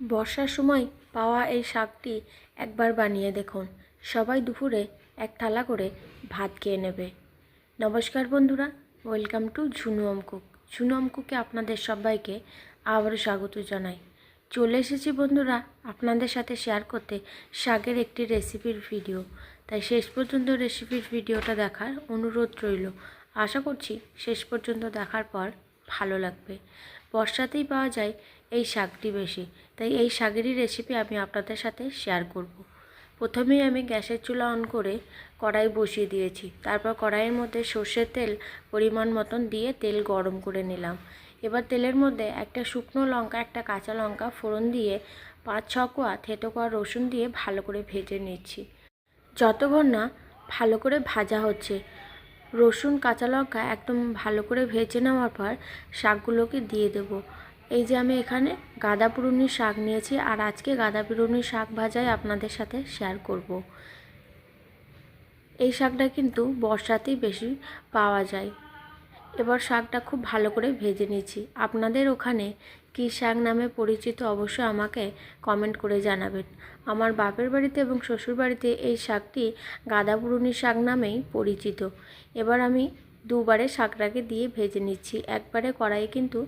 বর্ষার সময় পাওয়া এই শাকটি একবার বানিয়ে দেখুন। সবাই দুপুরে এক থালা করে ভাত খেয়ে নেবে। নমস্কার বন্ধুরা, ওয়েলকাম টু ঝুনু অমকুক ঝুনু অমকুকে আপনাদের সবাইকে আবারও স্বাগত জানাই। চলে এসেছি বন্ধুরা আপনাদের সাথে শেয়ার করতে শাকের একটি রেসিপির ভিডিও তাই শেষ পর্যন্ত রেসিপির ভিডিওটা দেখার অনুরোধ রইল। আশা করছি শেষ পর্যন্ত দেখার পর ভালো লাগবে। বর্ষাতেই পাওয়া যায় এই শাকটি বেশি। তাই এই শাকেরই রেসিপি আমি আপনাদের সাথে শেয়ার করব। প্রথমেই আমি গ্যাসের চুলা অন করে কড়াই বসিয়ে দিয়েছি। তারপর কড়াইয়ের মধ্যে সর্ষের তেল পরিমাণ মতন দিয়ে তেল গরম করে নিলাম। এবার তেলের মধ্যে একটা শুকনো লঙ্কা, একটা কাঁচা লঙ্কা ফোড়ন দিয়ে পাঁচ, ছ কোয়া থেতো কোয়া রসুন দিয়ে ভালো করে ভেজে নিচ্ছি। যতক্ষণ না ভালো করে ভাজা হচ্ছে, রসুন, কাঁচা লঙ্কা একদম ভালো করে ভেজে নেওয়ার পর শাকগুলোকে দিয়ে দেবো। এই যে আমি এখানে গাঁদা পুরুনির শাক নিয়েছি আর আজকে গাঁদা পুরুনির শাক ভাজাই আপনাদের সাথে শেয়ার করব। এই শাকটা কিন্তু বর্ষাতেই বেশি পাওয়া যায়। এবার শাকটা খুব ভালো করে ভেজে নিচ্ছি। আপনাদের ওখানে কী শাক নামে পরিচিত অবশ্যই আমাকে কমেন্ট করে জানাবেন। আমার বাপের বাড়িতে এবং শ্বশুর বাড়িতে এই শাকটি গাঁদা পুরুনির শাক নামেই পরিচিত। এবার আমি দুবারে শাকটাকে দিয়ে ভেজে নিচ্ছি। একবারে কড়াইয়ে কিন্তু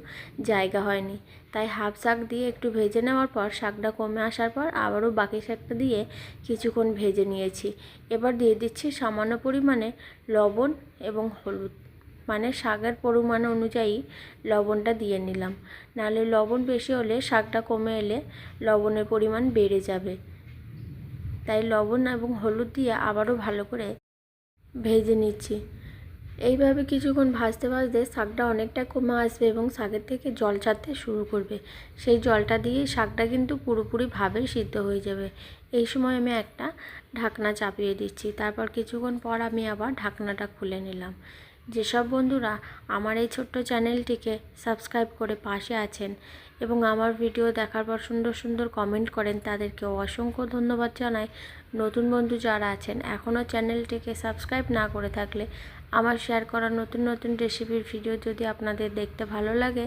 জায়গা হয়নি। তাই হাফ শাক দিয়ে একটু ভেজে নেওয়ার পর শাকটা কমে আসার পর আবারও বাকি শাকটা দিয়ে কিছুক্ষণ ভেজে নিয়েছি। এবার দিয়ে দিচ্ছি সামান্য পরিমাণে লবণ এবং হলুদ। মানে শাকের পরিমাণ অনুযায়ী লবণটা দিয়ে নিলাম। নাহলে লবণ বেশি হলে শাকটা কমে এলে লবণের পরিমাণ বেড়ে যাবে। তাই লবণ এবং হলুদ দিয়ে আবারও ভালো করে ভেজে নিচ্ছি। এইভাবে কিছুক্ষণ ভাজতে ভাজতে শাকটা অনেকটা কমে আসবে এবং শাকের থেকে জল ছাড়তে শুরু করবে। সেই জলটা দিয়ে শাকটা কিন্তু পুরোপুরিভাবে সিদ্ধ হয়ে যাবে। এই সময় আমি একটা ঢাকনা চাপিয়ে দিচ্ছি। তারপর কিছুক্ষণ পর আমি আবার ঢাকনাটা খুলে নিলাম। যেসব বন্ধুরা আমার এই ছোট্ট চ্যানেলটিকে সাবস্ক্রাইব করে পাশে আছেন এবং আমার ভিডিও দেখার পর সুন্দর সুন্দর কমেন্ট করেন, তাদেরকে অসংখ্য ধন্যবাদ জানাই। নতুন বন্ধু যারা আছেন, এখনও চ্যানেলটিকে সাবস্ক্রাইব না করে থাকলে আমার শেয়ার করা নতুন নতুন রেসিপির ভিডিও যদি আপনাদের দেখতে ভালো লাগে,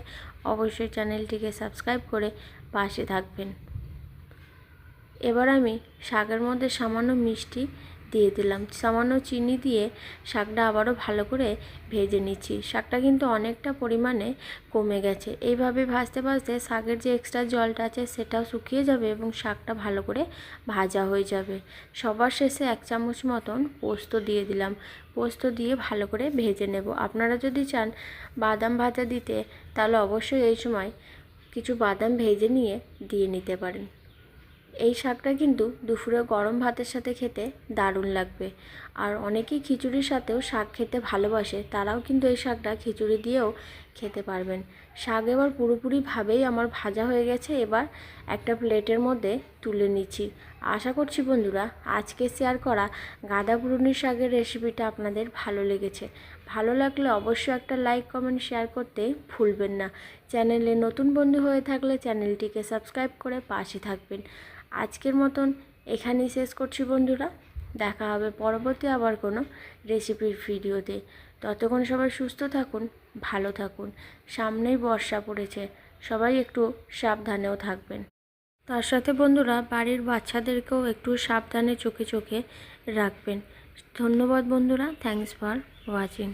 অবশ্যই চ্যানেলটিকে সাবস্ক্রাইব করে পাশে থাকবেন। এবার আমি শাকের মধ্যে সামান্য মিষ্টি দিয়ে দিলাম। সামান্য চিনি দিয়ে শাকটা আবারও ভালো করে ভেজে নিচ্ছি। শাকটা কিন্তু অনেকটা পরিমাণে কমে গেছে। এইভাবে ভাজতে ভাজতে শাকের যে এক্সট্রা জলটা আছে সেটাও শুকিয়ে যাবে এবং শাকটা ভালো করে ভাজা হয়ে যাবে। সবার শেষে এক চামচ মতন পোস্ত দিয়ে দিলাম। পোস্ত দিয়ে ভালো করে ভেজে নেব। আপনারা যদি চান বাদাম ভাজা দিতে, তাহলে অবশ্যই এই সময় কিছু বাদাম ভেজে নিয়ে, দিয়ে নিতে পারেন। এই শাকটা কিন্তু দুপুরে গরম ভাতের সাথে খেতে দারুণ লাগবে। আর অনেকেই খিচুড়ির সাথেও শাক খেতে ভালোবাসে, তারাও কিন্তু এই শাকটা খিচুড়ি দিয়েও খেতে পারবেন। শাক এবার পুরোপুরিভাবেই আমার ভাজা হয়ে গেছে, এবার একটা প্লেটের মধ্যে তুলে নিচ্ছি। আশা করছি বন্ধুরা, আজকে শেয়ার করা গাঁদা পুরুনির শাকের রেসিপিটা আপনাদের ভালো লেগেছে। ভালো লাগলে অবশ্যই একটা লাইক কমেন্ট শেয়ার করতে ভুলবেন না। চ্যানেলে নতুন বন্ধু হয়ে থাকলে চ্যানেলটিকে সাবস্ক্রাইব করে পাশে থাকবেন। আজকের মতন এখানেই শেষ করছি বন্ধুরা। দেখা হবে পরবর্তী আবার কোনো রেসিপির ভিডিওতে ততক্ষণ সবাই সুস্থ থাকুন, ভালো থাকুন। সামনেই বর্ষা পড়েছে। সবাই একটু সাবধানেও থাকবেন। তার সাথে বন্ধুরা বাড়ির বাচ্চাদেরকেও একটু সাবধানে চোখে চোখে রাখবেন। ধন্যবাদ বন্ধুরা থ্যাংকস ফর ওয়াচিং